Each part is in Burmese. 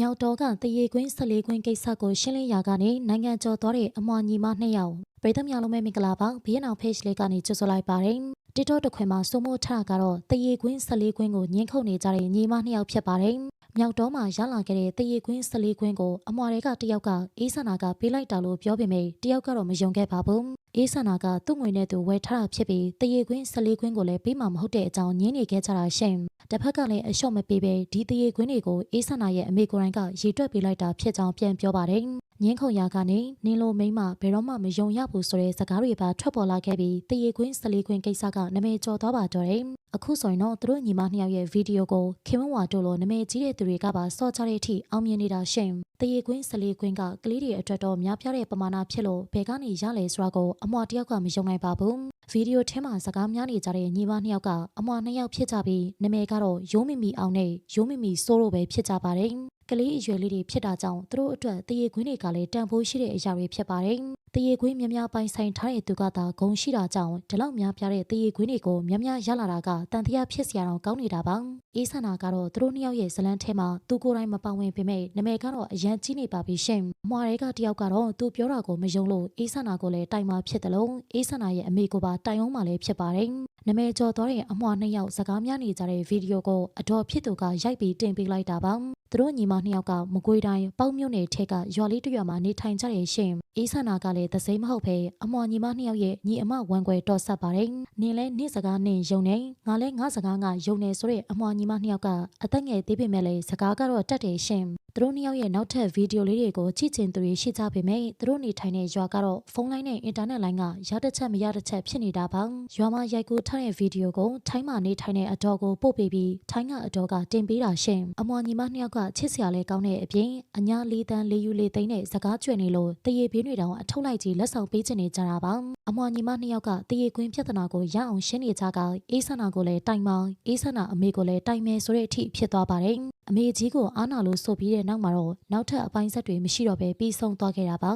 မြောက်တော်ကတရေကွင်း14ကွင်းကိစ္စကိုရှင်းလင်းရာကနေနိုင်ငံကျော်သွားတဲ့အမွာညီမနှစ်ယောက်ပြည်သူများလုံးမဲ့မင်္ဂလာပါဘီယန်အောင် page လေးကနေကြိုဆိုလိုက်ပါတယ်တစ်တော့တစ်ခွင်မှာစိုးမိုးထကတော့တရေကွင်း14ကွင်းကိုညှင်းခုန်နေကြတဲ့ညီမနှစ်ယောက်ဖြစ်ပါတယ် မြောက်တော်မှာရလာခဲ့တဲ့တရေကွင်း14ကွင်းကိုအမွာတွေကတယောက်ကအေးဆန္ဒကပေးလိုက်တာလို့ပြောပေမဲ့တယောက်ကတော့မယုံခဲ့ပါဘူးအေးဆန္ဒကသူ့ငွေနဲ့သူဝယ်ထားတာဖြစ်ပြီးတရေကွင်း14ကွင်းကိုလည်းပေးမှာမဟုတ်တဲ့အကြောင်းညင်းနေခဲ့ကြတာရှင်တစ်ဖက်ကလည်းအလျှော့မပေးပဲဒီတရေကွင်းတွေကိုအေးဆန္ဒရဲ့အမေကိုယ်တိုင်ကရေတွက်ပေးလိုက်တာဖြစ်ကြောင်းပြန်ပြောပါတယ် ညင်းခုံရာကနေနင်းလိုမိမ့်မဘယ်တော့မှမယုံရဘူးဆိုတဲ့စကားတွေပါထွက်ပေါ်လာခဲ့ပြီးတရေကွင်း14ကွင်းကိစ္စကနမဲကျော်သွားပါတော့တယ်အခုဆိုရင်တော့သူတို့ညီမနှစ်ယောက်ရဲ့ဗီဒီယိုကိုခင်မဝါတို့လိုနမဲကြီးတဲ့သူတွေကပါစော့ချတဲ့အထိအောင်မြင်နေတာရှင်တရေကွင်း14ကွင်းကကလေးတွေအတွက်တော့များပြားတဲ့ပမာဏဖြစ်လို့ဘယ်ကနေရလဲဆိုတာကိုအမွာတယောက်ကမယုံနိုင်ပါဘူးဗီဒီယိုထဲမှာစကားများနေကြတဲ့ညီမနှစ်ယောက်ကအမွာနှစ်ယောက်ဖြစ်ကြပြီးနာမည်ကတော့ရိုးမီမီအောင်နဲ့ရိုးမီမီစိုးတို့ပဲဖြစ်ကြပါတယ် ကလေးအရွယ်လေးတွေဖြစ်တာကြောင့်သူတို့အတွက်တရေခွင်းတွေကလည်းတန်ဖိုးရှိတဲ့အရာတွေဖြစ်ပါတယ်။တရေခွင်းများများပိုင်ဆိုင်ထားတဲ့သူကသာဂုံရှိတာကြောင့်ဒီလောက်များပြားတဲ့တရေခွင်းတွေကိုများများရလာတာကတန်တရားဖြစ်စရာတော့ကောင်းနေတာပါ။အေးဆန္ဒကတော့သူတို့နှစ်ယောက်ရဲ့ဇလန်းထဲမှာသူကိုယ်တိုင်မပါဝင်ပေမဲ့နာမည်ကတော့အရန်ကြီးနေပါပြီရှင်။အမွာတွေကတယောက်ကတော့သူပြောတာကိုမယုံလို့အေးဆန္ဒကိုလည်းတိုင်မှဖြစ်တယ်လို့အေးဆန္ဒရဲ့အမေကိုပါတိုင်အောင်မှလည်းဖြစ်ပါတယ်။နမဲကျော်သွားတဲ့အမွှာနှစ်ယောက်စကားများနေကြတဲ့ဗီဒီယိုကိုအတော်ဖြစ်သူကရိုက်ပြီးတင်ပေးလိုက်တာပါ သူတို့ညီမနှစ်ယောက်ကမကွေးတိုင်းပေါင်းမြို့နယ်ထက်ကရွာလေးတစ်ရွာမှာနေထိုင်ကြတဲ့ရှင်အေးဆန္နာကလည်းသစိမ့်မဟုတ်ပဲအမွှာညီမနှစ်ယောက်ရဲ့ညီအမဝမ်းကွယ်တော်ဆက်ပါတယ်နင်းလဲနေ့စကားနဲ့ယုံနေငါလဲငါစကားကယုံနေဆိုတဲ့အမွှာညီမနှစ်ယောက်ကအသက်ငယ်သေးပေမဲ့လည်းစကားကတော့တတ်တယ်ရှင် သူတို့နှစ်ယောက်ရဲ့နောက်ထပ်ဗီဒီယိုလေးတွေကိုကြည့်ချင်သူတွေရှိကြပေမဲ့သူတို့နေထိုင်တဲ့ရွာကတော့ဖုန်းလိုင်းနဲ့အင်တာနက်လိုင်းကရတစ်ချက်မရတစ်ချက်ဖြစ်နေတာပါရွာမှာရိုက်ကူးထားတဲ့ဗီဒီယိုကိုထိုင်းမှာနေထိုင်တဲ့အတော်ကိုပို့ပေးပြီးထိုင်းကအတော်ကတင်ပေးတာရှင်အမွာညီမနှစ်ယောက်ကချစ်စရာလဲကောင်းတဲ့အပြင်အညာလေးတန်းလေးယူလေးသိန်းနဲ့စကားကြွနေလို့တရေပြင်းတွေတောင်အထုပ်လိုက်ကြီးလက်ဆောင်ပေးချင်နေကြတာပါအမွာညီမနှစ်ယောက်ကတရေကွင်းပြဿနာကိုရအောင်ရှင်းနေကြကအေးဆန္ဒကိုလည်းတိုင်မောင်းအေးဆန္ဒအမေကိုလည်းတိုင်မယ်ဆိုတဲ့အထိဖြစ်သွားပါတယ်အမေကြီးကိုအားနာလို့ဆိုပြီးတဲ့နောက်မှာတော့နောက်ထပ်အပိုင်းဆက်တွေမရှိတော့ဘဲပြီးဆုံးသွားခဲ့တာပါ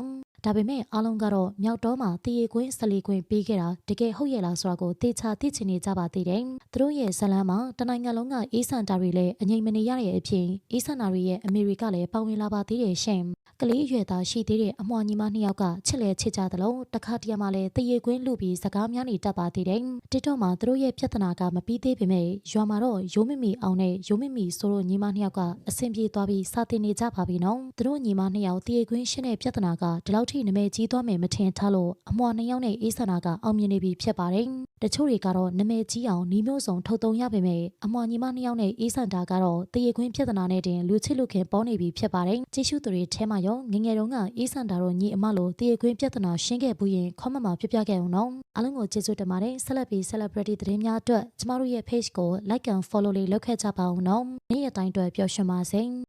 ဒါပေမဲ့အားလုံးကတော့မြောက်တော့မှာတရေကွင်းဆလီကွင်းပေးခဲ့တာတကယ်ဟုတ်ရဲ့လားဆိုတာကိုတေချာသိချင်နေကြပါသေးတယ်။သူတို့ရဲ့ဇလန်းမှာတနိုင်ငံလုံးကအေးဆန်တာတွေလည်းအငြိမ်မနေရတဲ့အပြင်အေးဆန်တာတွေရဲ့အမေရိကလည်းပါဝင်လာပါသေးတယ်ရှင်။ကလေးအရွယ်သားရှိသေးတဲ့အမွှာညီမနှစ်ယောက်ကချစ်လဲချစ်ကြသလိုတခါတရံမှာလည်းတရေကွင်းလူပြီးစကားများနေတတ်ပါသေးတယ်။တစ်တော့မှာသူတို့ရဲ့ပြဿနာကမပြီးသေးပေမဲ့ရွာမှာတော့ရိုးမမီအောင်နဲ့ရိုးမမီဆိုတော့ညီမနှစ်ယောက်ကအဆင်ပြေသွားပြီးစာတင်နေကြပါပြီနော်။သူတို့ညီမနှစ်ယောက်တရေကွင်းရှင်းတဲ့ပြဿနာကဒီလောက်ထိနမဲကြီးသွားမယ်မထင်ထားလို့အမွှာနှစ်ယောက်နဲ့အေးဆန္ဒကအောင်မြင်နေပြီဖြစ်ပါတယ်။တချို့တွေကတော့နမဲကြီးအောင်နီးမျိုးစုံထုတ်တုံရပေမဲ့အမွှာညီမနှစ်ယောက်နဲ့အေးဆန္ဒကတော့တရေခွင်းပြဿနာနဲ့တင်လူချစ်လူခင်ပေါ်နေပြီဖြစ်ပါတယ်။ကြည့်ရှုသူတွေထဲမှာရောငငယ်တုန်းကအေးဆန္ဒတို့ညီအမလိုတရေခွင်းပြဿနာရှင်းခဲ့ဘူးရင်ခေါမမှာပြပြခဲ့အောင်နော်။အားလုံးကိုကျေးဇူးတင်ပါတယ်။ Celebrity Celebrity သတင်းများအတွက်ကျမတို့ရဲ့ page ကို like and follow လေးလုပ်ခဲ့ကြပါအောင်နော်။နေ့ရက်တိုင်းအတွက်ပျော်ရွှင်ပါစေ။